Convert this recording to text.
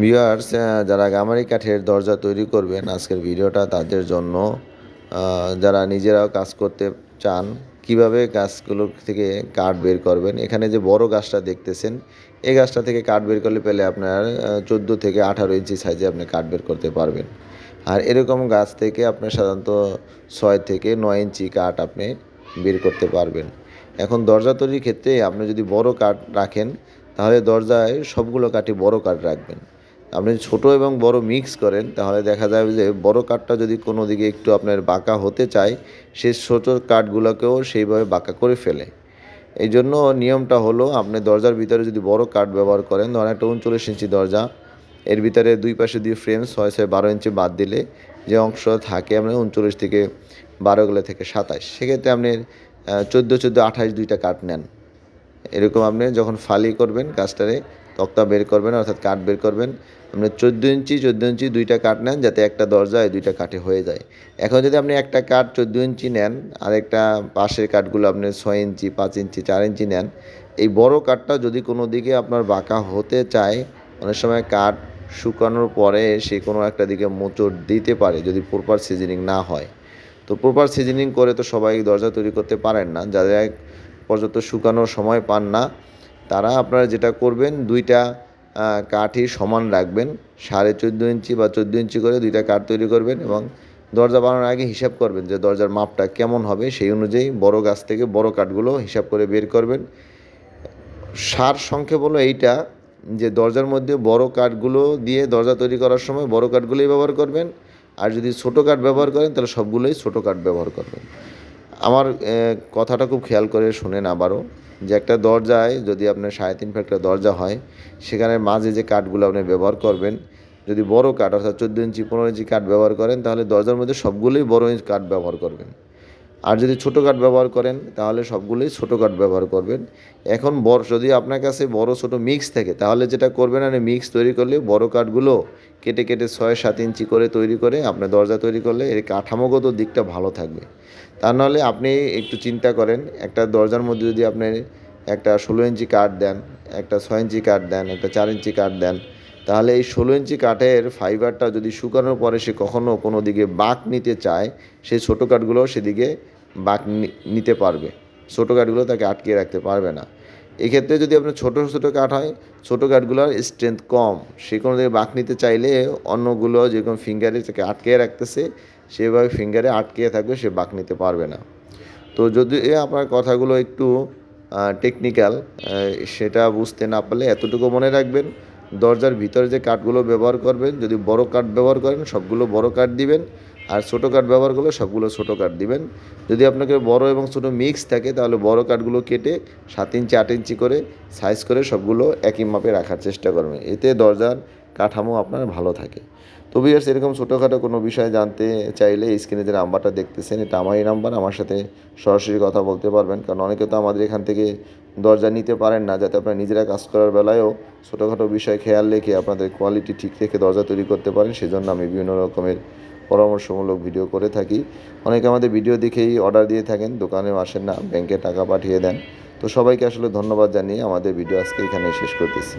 Viewers যারা গামারি কাঠের দরজা তৈরি করবেন আজকের ভিডিওটা তাদের জন্য যারা নিজেরাও কাজ করতে চান, কীভাবে গাছগুলো থেকে কাঠ বের করবেন, এখানে যে বড় গাছটা দেখতেছেন, এই গাছটা থেকে কাঠ বের করলে পেলে আপনার চোদ্দ থেকে আঠারো ইঞ্চি সাইজে আপনি কাঠ বের করতে পারবেন। আর এরকম গাছ থেকে আপনার সাধারণত ছয় থেকে নয় ইঞ্চি কাঠ আপনি বের করতে পারবেন। এখন দরজা তৈরির ক্ষেত্রে আপনি যদি বড় কাঠ রাখেন, তাহলে দরজায় সবগুলো কাঠই বড় কাঠ রাখবেন। আপনি ছোট এবং বড় মিক্স করেন, তাহলে দেখা যাবে যে বড় কাঠটা যদি কোনো দিকে একটু আপনার বাঁকা হতে চায়, সে ছোট কাঠগুলোকেও সেইভাবে বাঁকা করে ফেলে। এই জন্য নিয়মটা হলো, আপনি দরজার ভিতরে যদি বড় কাঠ ব্যবহার করেন, ধরেন একটা উনচল্লিশ ইঞ্চি দরজা, এর ভিতরে দুই পাশে দুই ফ্রেম ছয় ছয় বারো ইঞ্চি বাদ দিলে যে অংশ থাকে আপনার উনচল্লিশ থেকে বারোগুলো থেকে সাতাশ, সেক্ষেত্রে আপনি চোদ্দ চোদ্দ, আঠাশ দুইটা কাঠ নেন। এরকম আপনি যখন ফালি করবেন গাছটারে তক্তা বের করবেন, অর্থাৎ কাঠ বের করবেন। আপনি চোদ্দ ইঞ্চি চোদ্দ ইঞ্চি দুইটা কাঠ নেন যাতে একটা দরজা এই দুইটা কাঠে হয়ে যায়। এখন যদি আপনি একটা কাঠ চোদ্দ ইঞ্চি নেন আর একটা পাশের কাঠগুলো আপনি ছয় ইঞ্চি, পাঁচ ইঞ্চি, চার ইঞ্চি নেন, এই বড় কাঠটা যদি কোনো দিকে আপনার বাঁকা হতে চায়, অনেক সময় কাঠ শুকানোর পরে সে কোনো একটা দিকে মোচড় দিতে পারে যদি প্রপার সিজনিং না হয়। তো প্রপার সিজনিং করে তো সবাই দরজা তৈরি করতে পারেন না। যাদের পর্যন্ত শুকানোর সময় পান না তারা আপনারা যেটা করবেন, দুইটা কাঠই সমান রাখবেন। সাড়ে চোদ্দ ইঞ্চি বা চোদ্দ ইঞ্চি করে দুইটা কাঠ তৈরি করবেন এবং দরজা বানানোর আগে হিসাব করবেন যে দরজার মাপটা কেমন হবে। সেই অনুযায়ী বড় গাছ থেকে বড় কাঠগুলো হিসাব করে বের করবেন। সার সংক্ষেপ হলো এইটা যে দরজার মধ্যে বড় কাঠগুলো দিয়ে দরজা তৈরি করার সময় বড় কাঠগুলোই ব্যবহার করবেন। আর যদি ছোটো কাঠ ব্যবহার করেন, তাহলে সবগুলোই ছোটো কাঠ ব্যবহার করবেন। আমার কথাটা খুব খেয়াল করে শোনেন আবারও যে একটা দরজায় যদি আপনার সাড়ে তিন ফুট একটা দরজা হয়, সেখানে মাঝে যে কাঠগুলো আপনি ব্যবহার করবেন, যদি বড় কাঠ অর্থাৎ চোদ্দ ইঞ্চি, পনেরো ইঞ্চি কাঠ ব্যবহার করেন, তাহলে দরজার মধ্যে সবগুলোই বড় ইঞ্চ কাঠ ব্যবহার করবেন। আর যদি ছোটো কাঠ ব্যবহার করেন, তাহলে সবগুলোই ছোটো কাঠ ব্যবহার করবেন। এখন বড়, যদি আপনার কাছে বড়, ছোটো মিক্স থাকে, তাহলে যেটা করবেন, আপনি মিক্স তৈরি করলে বড় কাঠগুলো কেটে কেটে ছয়, সাত ইঞ্চি করে তৈরি করে আপনার দরজা তৈরি করলে এর কাঠামোগত দিকটা ভালো থাকবে। তা নাহলে আপনি একটু চিন্তা করেন, একটা দরজার মধ্যে যদি আপনি একটা ষোলো ইঞ্চি কাঠ দেন, একটা ছয় ইঞ্চি কাঠ দেন, একটা চার ইঞ্চি কাঠ দেন তাহলে এই ষোলো ইঞ্চি কাঠের ফাইবারটা যদি শুকানোর পরে সে কখনও কোনো দিকে বাঁক নিতে চায় সেই ছোটো কাঠগুলো সেদিকে বাঁক নিতে পারবে। ছোটো কাঠগুলো তাকে আটকে রাখতে পারবে না। এক্ষেত্রে যদি আপনার ছোটো ছোটো কাঠ হয়, ছোটো কাঠগুলোর স্ট্রেংথ কম, সে কোনো দিকে বাঁক নিতে চাইলে অন্যগুলো যেরকম ফিঙ্গারে তাকে আটকে রাখতেছে, সেভাবে ফিঙ্গারে আটকে থাকবে সে বাঁক নিতে পারবে না। তো যদি আপনার কথাগুলো একটু টেকনিক্যাল সেটা বুঝতে না পারলে এতটুকু মনে রাখবেন। দরজার ভিতরে যে কাঠগুলো ব্যবহার করবেন, যদি বড় কাঠ ব্যবহার করেন, সবগুলো বড় কাঠ দিবেন, আর ছোটো কাঠ ব্যবহার করলে সবগুলো ছোটো কাঠ দিবেন। যদি আপনাকে বড় এবং ছোটো মিক্স থাকে, তাহলে বড় কাঠগুলো কেটে সাত ইঞ্চি, আট ইঞ্চি করে সাইজ করে সবগুলো একই মাপে রাখার চেষ্টা করবেন। এতে দরজার কাঠামো আপনার ভালো থাকে। তো বিয়ার্স এরকম ছোটোখাটো কোনো বিষয় জানতে চাইলে স্ক্রিনে যে নাম্বারটা দেখতেছেন, এটা আমারই নাম্বার। আমার সাথে সরাসরি কথা বলতে পারবেন, কারণ অনেকে তো আমাদের এখান থেকে দরজা নিতে পারেন না, যাতে আপনারা নিজেরা কাজ করার বেলায়ও ছোটোখাটো বিষয় খেয়াল রেখে আপনাদের কোয়ালিটি ঠিক রেখে দরজা তৈরি করতে পারেন। সেজন্য আমি বিভিন্ন রকমের পরামর্শমূলক ভিডিও করে থাকি। অনেকে আমাদের ভিডিও দেখেই অর্ডার দিয়ে থাকেন, দোকানেও আসেন না ব্যাংকে টাকা পাঠিয়ে দেন। তো সবাইকে আসলে ধন্যবাদ জানিয়ে আমাদের ভিডিও আজকে এখানে শেষ করতেছি।